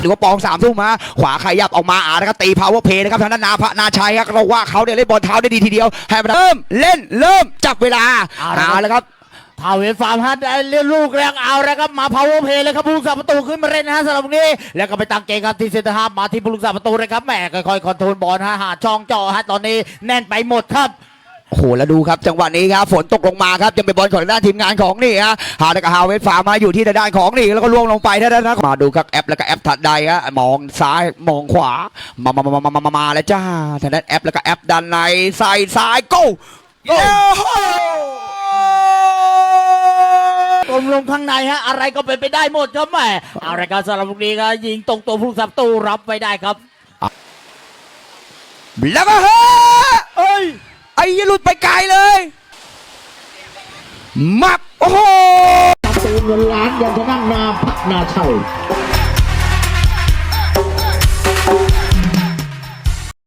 หรือว่าปองสามทุ่มมาขวาขยับออกมาอานะครับตีพาวเวอร์เพย์นะครับทางด้านนาพระนาชัยครับก็ว่าเขาเนี่ยเล่นบอลเท้าได้ดีทีเดียวให้มันเริ่มเล่นเริ่มจับเวลาเอาละครับเอาแล้วครับทาวเวฟฟาร์มฮะได้เล่นลูกแรกเอาแล้วครับมาพาวเวอร์เพย์เลยครับผู้รักษาประตูขึ้นมาเล่นนะฮะสำหรับตรงนี้ แล้วก็ไปตั้งเกมครับที่เซนเตอร์ฮาล์ฟมาที่ผู้รักษาประตูเลยครับแหมค่อยๆคอนโทรลบอลฮะหาช่องเจาะฮะตอนนี้แน่นไปหมดครับ โอ้โหแล้วดูครับจังหวะนี้ครับฝนตกลงมาครับยังเป็นบอลของด้านทีมงานของนี่ฮะฮาดกับฮาวเวสฟามาอยู่ที่ด้านของนี่แล้วก็ล่วงลงไปด้านนั้นมาดูครับแอปแล้วก็แอปถัดใดฮะมองซ้ายมองขวามามามามามามามาแล้วจ้าท่างด้นแอปแล้วก็แอปด้านในใส่ซ้ายโก้โอ้กลมลงข้างในฮะอะไรก็เป็นไปได้หมดครับแหมเอาละครับสำหรับตรงนี้ครับยิงตรงตัวผู้รักษาประตูรับไว้ได้ครับแล้วก็เฮ้ หลุดไปไกลเลยมับโอ้โหตูเงินล้านยังจะนั่งนาพักนาชัย